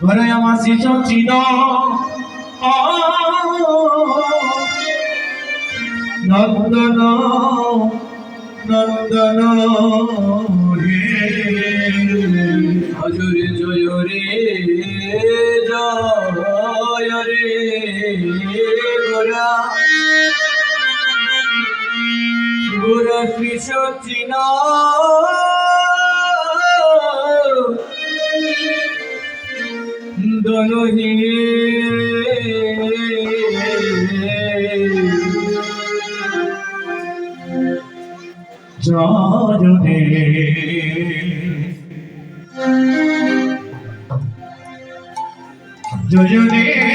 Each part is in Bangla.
ঘরে আমার শিশু চিন নন্দন নন্দন হজরে জয় রে জয় রে গোরা। গোরা শ্রী সচিন দনহি জয়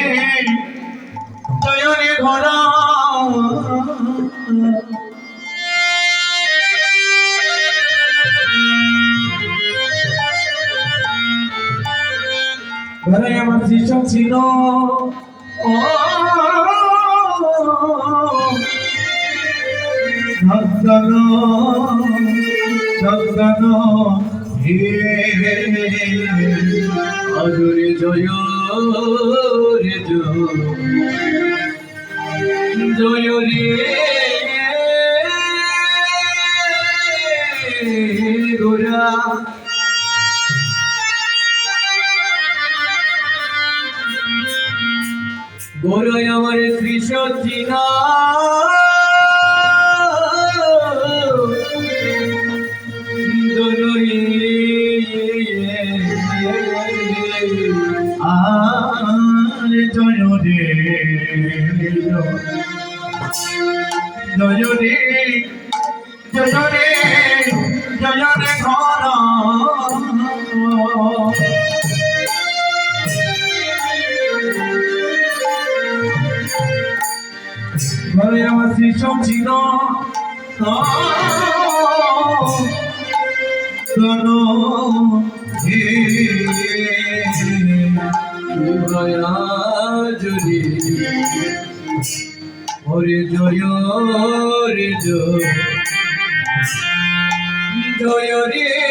নন্দন নন্দন হে জয় রে জয় রে গোরা গোরাই আমার শ্রী সচিনা জন হে যদি ওরে জয় রে জয়। জয় রে।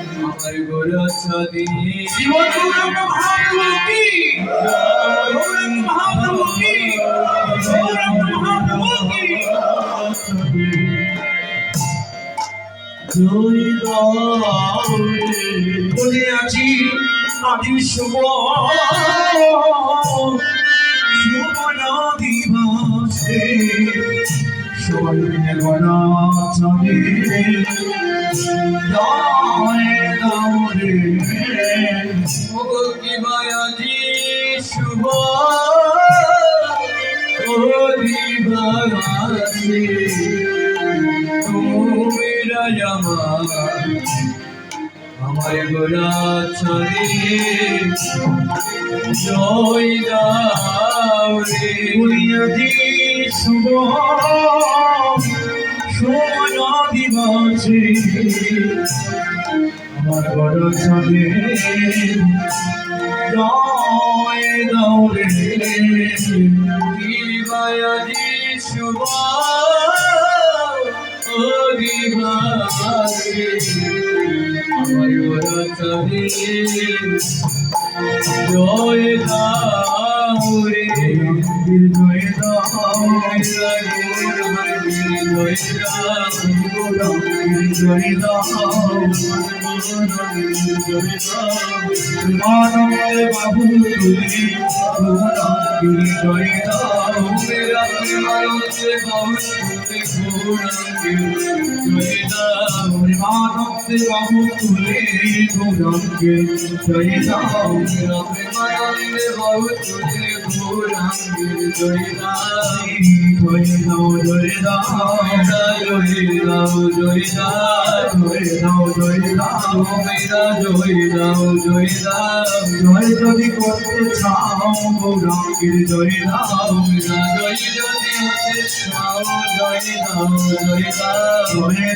আমার গোরা ছবি শিব গৌরঙ্গ মহাপ্রভু গৌরঙ্গ মহাপ্রভু গৌরঙ্গ মহাপ্রভু গৌরী বলে আছি আদি শুভ শুভ দিবসে সবাই আমার গোরা ছড়ি জয় গাউরে পুরিয়াদি শুভ শুভ দিবসে আমার বড় ছবি জয় গৌরে দিবায়াজি শুভ অধিবাসী। আমার গোরা ছড়ি মানব বাবু তুলি জয় প্রেমানন্দে বাহু তুলে গৌরাঙ্গে জয় মেরা প্রেমানন্দে বহুতে ঘোরাঙ্গে জয় দাও জয় দাও জয় দাও জয় দাও জয় জয় যদি করতে চাও গৌরাঙ্গের জয় দাও মেরা জয় যদি হতে চাও জয় দাও জয় দাও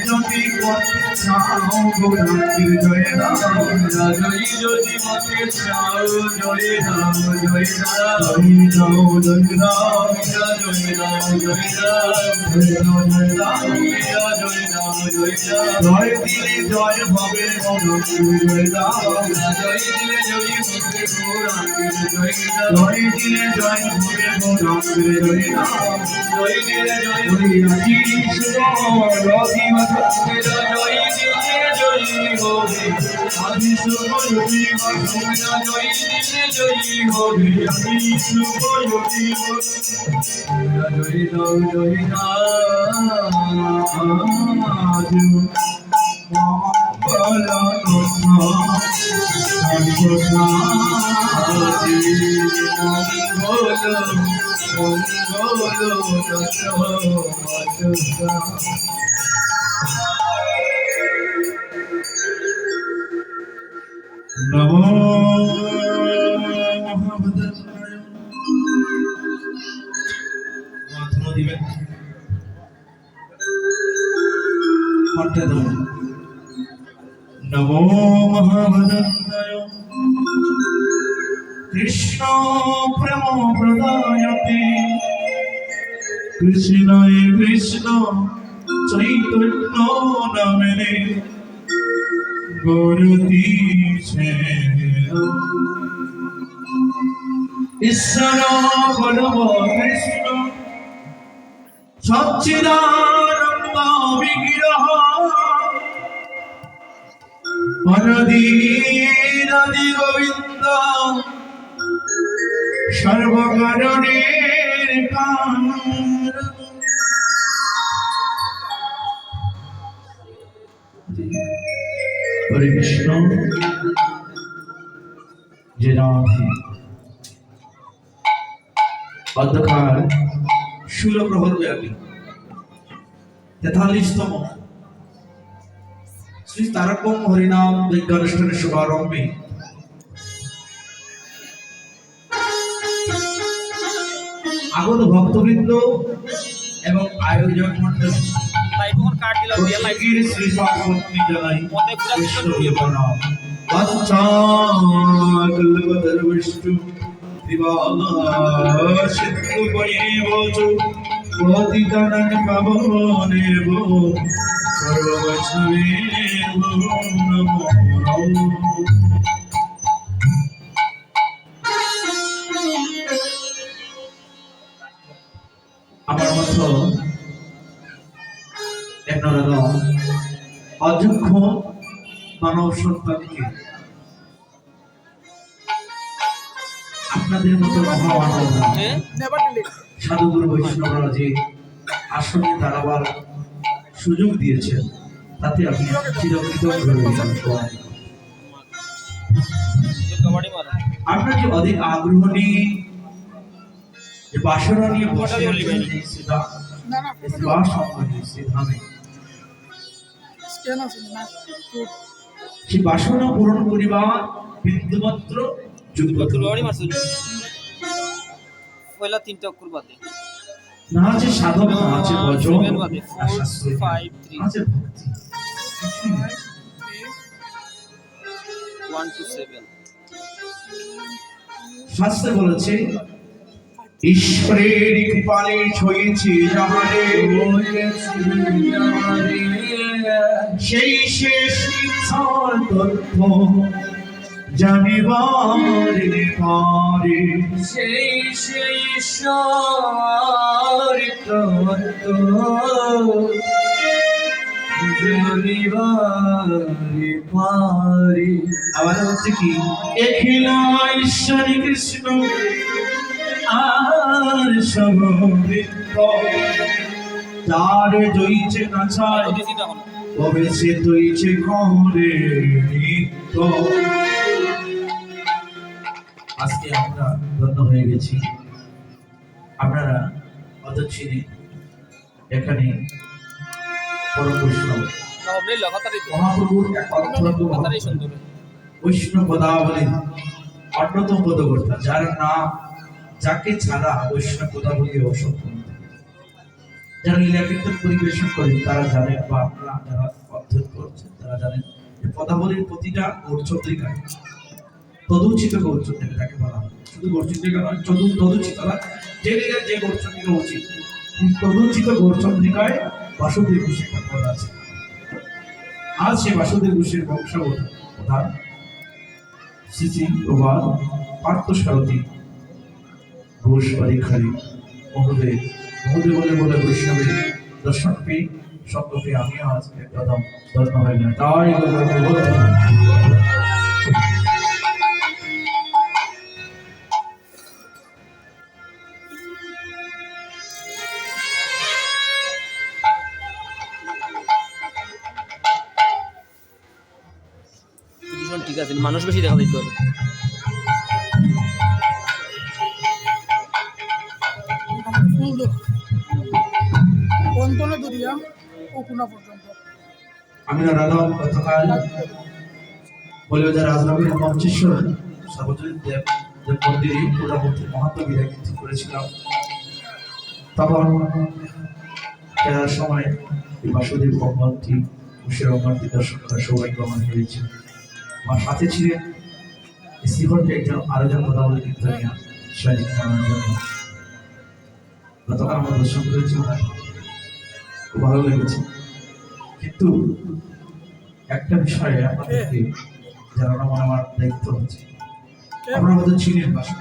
যদি চাও গৌরাঙ্গের জয় দাও জয় যদি হতে চাও জয় দাও জয় দাও দাও জয় দাও জয় দাও জয় দাও জয় দাও জয় দাও জয় দাও জয় দিলে জয় হবে জয় দাও জয় দিলে জয় ঘোরাঙ্গের জয় দিলে জয় হবে জয় দাও জয় দিলে জয় জয় মেরা জয় হবে আশিস রবিবাস মেরা জয় দাও জয় আজ মঙ্গল কথা দিবেন নমো মহাভদ্রায় কৃষ্ণ প্রেম প্রদায়তে কৃষ্ণয় কৃষ্ণ চৈতন্য নামেনে গৌরতি ঈশ্বর বলব কৃষ্ণ। সচ্চিদানন্দ বিগ্রহ। অনদীনদী গোবিন্দ। সর্বকারণের কারণ হরে কৃষ্ণ। যে তেতাল্লিশতম। শ্রী তারকম হরিনাম শুভারম্ভে। আগত ভক্তবৃন্দ এবং আয়োজক মন্ডল লাইফোন কার্ড দিলাম দিয়ে লাইফ প্রত্যেকের শ্রী ভাগবতী অযোগ্য মানব সন্তানকে। আপনাদের মতো সাধুগুরু বৈষ্ণবরা যে আসনে দাঁড়াবার সুযোগ দিয়েছেন। তাতে আমি চিরকৃতজ্ঞ যে অধিক আগ্রহ নিয়ে বাসনা নিয়ে বসে আছেন এই না না এই সেই বাসনা পূরণ করিবার বিন্দুমাত্র পয়লা তিনটা অক্ষর বাদে না আছে সাধক না আছে ভজন শাস্ত্র আছে ভক্তি। বলেছে ঈশ্বরের কৃপালে ছয়েছে যাহারে সেই শেষ তথ্য জানিবার পারে সেই সেই তত্ত্ব জানিবারে পারি আবার হচ্ছে কি? এখিলা ঈশ্বরী কৃষ্ণ আর সমৃদ্ধ তার নাচায় দিছিটা হলো তবে সে করে নিত্য। আজকে আমরা ধন্য হয়ে গেছি। আপনারা অত চিনি এখানে পরম অন্যতম যার নাম যাকে ছাড়া বৈষ্ণব পদাবলী অসম্পূর্ণ। যারা লীলা কীর্তন পরিবেশন করেন তারা জানেন বা আপনারা যারা অধ্যয়ন করছেন, তারা জানেন যে পদাবলীর প্রতিটা গৌরচন্দ্রিকায় তদুচিত গৌরচন্দ্রিকা তাকে বলা হয়। শুধু গৌরচন্দ্রিকা নয় চদু তদুচিত না, যে যে গৌরচন্দ্রিকা উচিত তদুচিত গৌরচন্দ্রিকায় বাসুদেব ঘোষের কথা আছে। আজ সে বাসুদেব ঘোষের বংশগত প্রধান শ্রী শ্রী প্রভাত পার্থ সারথী ঘোষ পরীক্ষারী মহোদয় মহোদয় বলে বলে বৈষ্ণবের দর্শন পেয়ে সঙ্গ আমি আজ একদম তাই ঠিক আছে, মানুষ বেশি দেখা দিতে হবে। অন্তনে দরিয়া পর্যন্ত। আমি না রাধা গতকাল বলে যে রাজনগরের মঞ্চেশ্বর সর্বজনীন দেব দেব মন্দিরে মোটামুটি মহাত্ম বিদায় করেছিলাম। তখন ফেরার সময় বাসুদেব ভগবানটি কুশের ভগবানটি দর্শন করার সৌভাগ্য আমার হয়েছে আমার সাথে ছিলেন শ্রীকণ্ঠে একজন আরেকজন কথা বলে কীর্তনিয়া শারীরিক গতকাল আমরা দর্শন করেছি ভালো লেগেছে। কিন্তু একটা বিষয়ে আপনাদেরকে জানানো আমার দায়িত্ব হচ্ছে আমরা আমাদের চীনের বাড়ি।